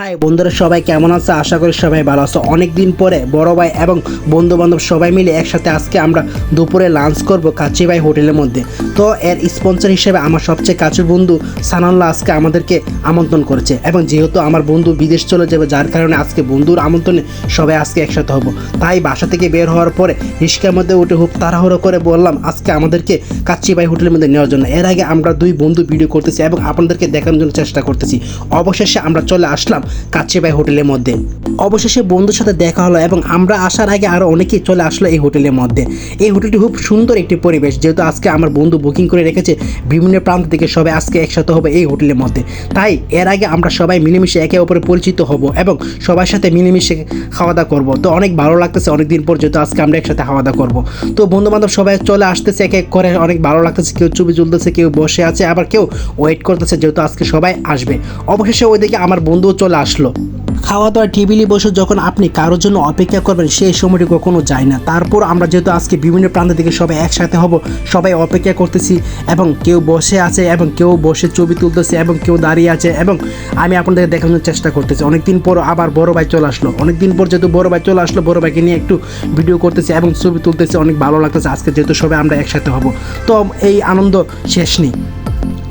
High, বন্ধুরা সবাই কেমন আছে? আশা করি সবাই ভালো আছো। অনেক দিন পরে বড় ভাই এবং বন্ধু বান্ধব সবাই মিলে একসাথে আজকে আমরা দুপুরে লাঞ্চ করব কাচি ভাই হোটেলের মধ্যে। তো এর স্পন্সর হিসেবে আমার সবচেয়ে কাছের বন্ধু সানাল্লাহ আজকে আমাদেরকে আমন্ত্রণ করেছে এবং যেহেতু আমার বন্ধু বিদেশ চলে যাবে, যার কারণে আজকে বন্ধুর আমন্ত্রণে সবাই আজকে একসাথে হব। তাই বাসা থেকে বের হওয়ার পরে রিস্কার মধ্যে উঠে খুব তাড়াহুড়ো করে বললাম, আজকে আমাদেরকে কাচ্চি ভাই হোটেলের মধ্যে নেওয়ার জন্য। এর আগে আমরা দুই বন্ধু ভিডিও করতেছি এবং আপনাদেরকে দেখানোর জন্য চেষ্টা করতেছি। অবশেষে আমরা চলে আসলাম কাচ্চি ভাই হোটেলের মধ্যে। অবশেষে বন্ধুর সাথে দেখা হলো এবং আমরা আসার আগে আরও অনেকেই চলে আসলো এই হোটেলের মধ্যে। এই হোটেলটি খুব সুন্দর একটি পরিবেশ, যেহেতু আজকে আমার বন্ধু বুকিং করে রেখেছে, বিভিন্ন প্রান্ত থেকে সবাই আজকে একসাথে হবে এই হোটেলের মধ্যে। তাই এর আগে আমরা সবাই মিলেমিশে একে অপরে পরিচিত হব এবং সবার সাথে মিলেমিশে খাওয়া দাওয়া করব। তো অনেক ভালো লাগতেছে অনেকদিন পর, যেহেতু আজকে আমরা একসাথে খাওয়া দাওয়া করব। তো বন্ধু বান্ধব সবাই চলে আসতেছে, এক এক করে অনেক ভালো লাগতেছে, কেউ ছবি তুলতেছে, কেউ বসে আছে, আবার কেউ ওয়েট করতেছে, যেহেতু আজকে সবাই আসবে। অবশেষে ওইদিকে আমার বন্ধুও চলে আসলো। খাওয়া দাওয়া টেবিলে বসে যখন আপনি কারোর জন্য অপেক্ষা করবেন, সেই সময়টি কখনো যায় না। তারপর আমরা যেহেতু আজকে বিভিন্ন প্রান্ত থেকে সবাই একসাথে হব, সবাই অপেক্ষা করতেছি এবং কেউ বসে আছে এবং কেউ বসে ছবি তুলতেছে এবং কেউ দাঁড়িয়ে আছে এবং আমি আপনাদের দেখানোর চেষ্টা করতেছি। অনেকদিন পর আবার বড় ভাই চলে আসলো। অনেকদিন পর যেহেতু বড় ভাই চলে আসলো, বড় ভাইকে নিয়ে একটু ভিডিও করতেছি এবং ছবি তুলতেছি, অনেক ভালো লাগতেছে। আজকে যেহেতু সবাই আমরা একসাথে হব। তো এই আনন্দ শেষ নেই।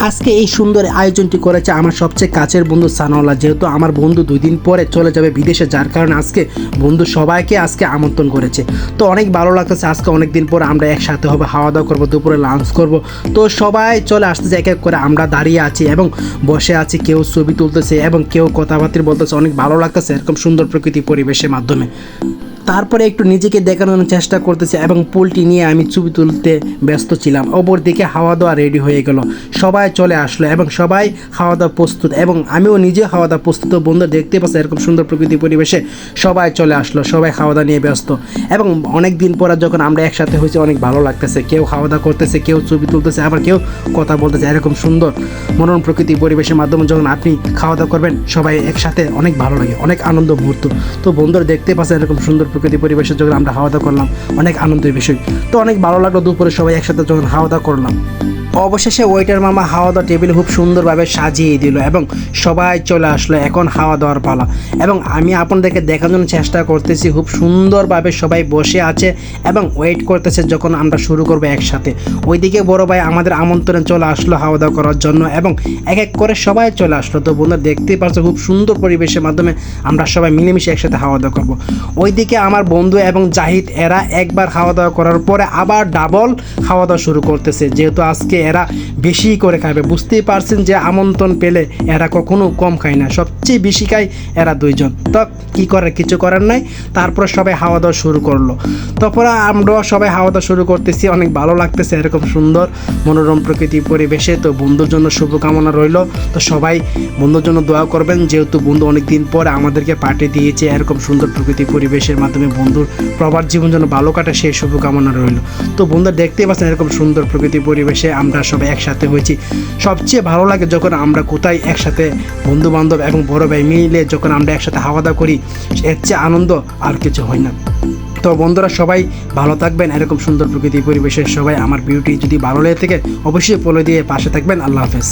আজকে এই সুন্দর আয়োজনটি করেছে আমার সবচেয়ে কাছের বন্ধু সানাওয়ালা, যেহেতু আমার বন্ধু দুই দিন পরে চলে যাবে বিদেশে, যার কারণে আজকে বন্ধু সবাইকে আজকে আমন্ত্রণ করেছে। তো অনেক ভালো লাগতেছে, আজকে অনেক দিন পরে আমরা একসাথে হবে খাওয়া দাওয়া করব, দুপুরে লাঞ্চ করব। তো সবাই চলে আসতেছে, এক এক করে আমরা দাঁড়িয়ে আছি এবং বসে আছি, কেউ ছবি তুলতেছে এবং কেউ কথাবার্তা বলতেছে, অনেক ভালো লাগতেছে এরকম সুন্দর প্রকৃতি পরিবেশের মাধ্যমে। তারপরে একটু নিজেকে দেখানোর চেষ্টা করতেছি এবং পুলটি নিয়ে আমি ছবি তুলতে ব্যস্ত ছিলাম। ওপর দিকে হাওয়া দাওয়া রেডি হয়ে গেল। সবাই চলে আসলো এবং সবাই খাওয়া দাওয়া প্রস্তুত এবং আমিও নিজে খাওয়া দাওয়া প্রস্তুত। বন্ধু, দেখতে পাচ্ছি এরকম সুন্দর প্রকৃতি পরিবেশে সবাই চলে আসলো, সবাই খাওয়া দাওয়া নিয়ে ব্যস্ত। এবং অনেক দিন পর যখন আমরা একসাথে হয়েছি, অনেক ভালো লাগতেছে। কেউ খাওয়া দাওয়া করতেছে, কেউ ছবি তুলতেছে, আবার কেউ কথা বলতেছে, এরকম সুন্দর মনোরম প্রকৃতি পরিবেশের মাধ্যমে যখন আপনি খাওয়া দাওয়া করবেন, সবাই একসাথে অনেক ভালো লাগে, অনেক আনন্দ মুহূর্ত। তো বন্ধুরা, দেখতে পাচ্ছেন এরকম সুন্দর প্রকৃতি পরিবেশের যখন আমরা হাওয়া দাওয়া করলাম। অনেক আনন্দের বিষয়। তো অনেক ভালো লাগল দুপুরে সবাই একসাথে যখন হাওয়া দাওয়া করলাম। অবশেষে ওয়েটার মামা হাওয়া দাওয়া টেবিল খুব সুন্দরভাবে সাজিয়ে দিল এবং সবাই চলে আসলো এখন হাওয়া দাওয়ার পালা। এবং আমি আপনাদেরকে দেখানোর চেষ্টা করতেছি, খুব সুন্দরভাবে সবাই বসে আছে এবং ওয়েট করতেছে যখন আমরা শুরু করব একসাথে। ওইদিকে বড় ভাই আমাদের আমন্ত্রণে চলে আসলো হাওয়া দাওয়া করার জন্য এবং এক এক করে সবাই চলে আসলো। তো বন্ধুরা, দেখতেই পারছ খুব সুন্দর পরিবেশের মাধ্যমে আমরা সবাই মিলেমিশে একসাথে খাওয়া দাওয়া করব। ওইদিকে আমার বন্ধু এবং জাহিদ, এরা একবার খাওয়া দাওয়া করার পরে আবার ডাবল খাওয়া দাওয়া শুরু করতেছে। যেহেতু আজকে এরা বেশি করে খাবে। বুঝতেই পারছেন যে আমন্ত্রণ পেলে এরা কখনো কম খায় না। সবচেয়ে বেশি খায় এরা দুইজন। তো কি করার? কিছু করার নাই। তারপর সবাই খাওয়া দাওয়া শুরু করল। তারপরে আমরাও সবাই খাওয়া দাওয়া শুরু করতেছি। অনেক ভালো লাগতেছে, এরকম সুন্দর মনোরম প্রকৃতি পরিবেশে। তো বন্ধুর জন্য শুভকামনা রইল। তো সবাই বন্ধুর জন্য দোয়া করবেন। যেহেতু বন্ধু অনেক দিন পরে আমাদেরকে পার্টি দিয়েছে, এরকম সুন্দর প্রকৃতি পরিবেশের মাধ্যমে বন্ধুর প্রবার জীবন যেন ভালো কাটে, সেই শুভকামনা রইল। তো বন্ধু দেখতেই পাচ্ছেন, এরকম সুন্দর প্রকৃতি পরিবেশে আমরা সবাই একসাথে হয়েছি। সবচেয়ে ভালো লাগে যখন আমরা কোথায় একসাথে বন্ধু বান্ধব এবং বড় ভাই মিলে যখন আমরা একসাথে হাওয়া দাওয়া করি, এর চেয়ে আনন্দ আর কিছু হয় না। তো বন্ধুরা সবাই ভালো থাকবেন, এরকম সুন্দর প্রকৃতি পরিবেশের সবাই আমার বিউটি যদি ভালো লেগে থাকে, অবশ্যই ফলো দিয়ে পাশে থাকবেন। আল্লাহ হাফেজ।